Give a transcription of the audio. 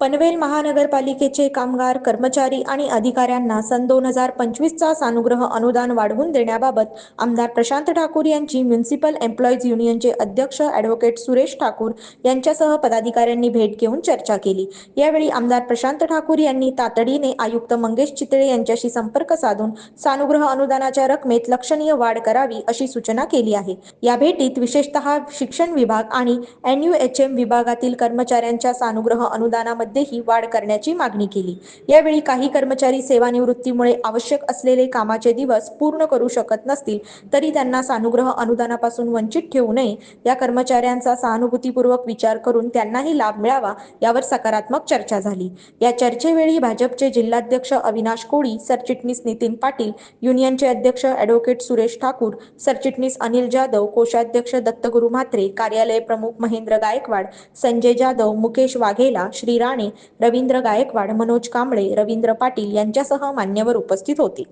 पनवेल महानगरपालिकेचे कामगार कर्मचारी आणि अधिकाऱ्यांना सन दोन हजार पंचवीसचा सानुग्रह अनुदान वाढवून देण्याबाबत आमदार प्रशांत ठाकूर यांची म्युनिसिपल एम्प्लॉईज युनियनचे अध्यक्ष ॲडव्होकेट सुरेश ठाकूर यांच्यासह पदाधिकाऱ्यांनी भेट घेऊन चर्चा केली. यावेळी आमदार प्रशांत ठाकूर यांनी तातडीने आयुक्त मंगेश चितळे यांच्याशी संपर्क साधून सानुग्रह अनुदानाच्या रकमेत लक्षणीय वाढ करावी अशी सूचना केली आहे. या भेटीत विशेषतः शिक्षण विभाग आणि एन यू एच एम विभागातील कर्मचाऱ्यांच्या सानुग्रह अनुदानामध्येही वाढ करण्याची मागणी केली. यावेळी काही कर्मचारी सेवानिवृत्तीमुळे आवश्यक असलेले कामाचे दिवस पूर्ण करू शकत नसतील तरी त्यांना सानुग्रह अनुदानापासून वंचित ठेवू नये. या कर्मचाऱ्यांचा सहानुभूतीपूर्वक विचार करून त्यांनाही लाभ मिळावा यावर सकारात्मक चर्चा झाली. या चर्चेवेळी भाजपचे जिल्हाध्यक्ष अविनाश कोळी सरचिटणीस नितीन पाटील युनियनचे अध्यक्ष ॲडव्होकेट सुरेश ठाकूर सरचिटणीस अनिल जाधव कोषाध्यक्ष दत्तगुरू म्हात्रे कार्यालय प्रमुख महेंद्र गायकवाड संजय जाधव मुकेश वाघेला श्री राणे रवींद्र गायकवाड मनोज कांबळे रवींद्र पाटील यांच्यासह मान्यवर उपस्थित होते.